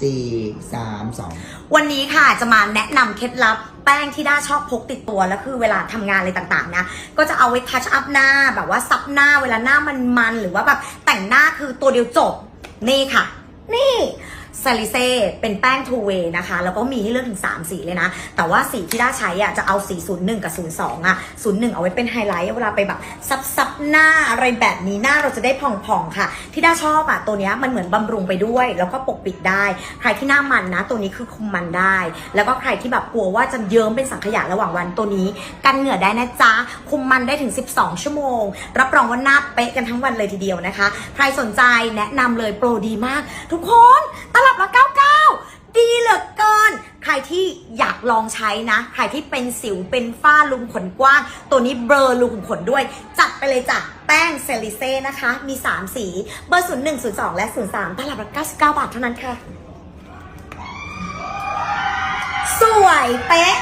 สี่สามสอง วันนี้ค่ะจะมาแนะนำเคล็ดลับแป้งที่ด้าชอบพกติดตัว แล้วคือเวลาทำงานอะไรต่างๆนะ ก็จะเอาไว้ทัชอัพหน้าแบบว่าซับหน้าเวลาหน้ามันมันๆหรือว่าแบบแต่งหน้าคือตัวเดียวจบ นี่ค่ะ นี่ซาลิเซ่เป็นแป้งทูเวย์นะคะ แล้วก็มีให้เลือกถึง 3 สีเลยนะ แต่ว่าสีที่ด้าใช้อะจะเอาสี 01 กับ 02 อะ 01 เอาไว้เป็นไฮไลท์เวลาไปแบบซับซับๆ หน้าอะไรแบบนี้หน้าเราจะได้ผ่องๆค่ะ ที่ด้าชอบอะตัวนี้มันเหมือนบำรุงไปด้วย แล้วก็ปกปิดได้ ใครที่หน้ามันนะ ตัวนี้คือคุมมันได้ แล้วก็ใครที่แบบกลัวว่าจะเยิ้มเป็นสังขยาระหว่างวันตัวนี้ กันเหงื่อได้นะจ๊ะคุมมันได้ถึง 12 ชั่วโมง รับรองว่าหน้าเป๊ะกันทั้งวันเลยทีเดียวนะคะ ใครสนใจแนะนำเลยโปรดีมาก ทุกคนตลับละ99 ดีเหลือเกิน ใครที่อย ลองใช้นะ ใครที่เป็นสิวเป็นฝ้าลุมขนกว้าง ตัวนี้เบลอลุมขนด้วย จัดไปเลยจ้ะแป้งเซริเซ่นะคะ มี 3 สี เบอร์ 01 02 และ 03ตลับละ99 บาทเท่านั้นค่ะ สวยเป๊ะ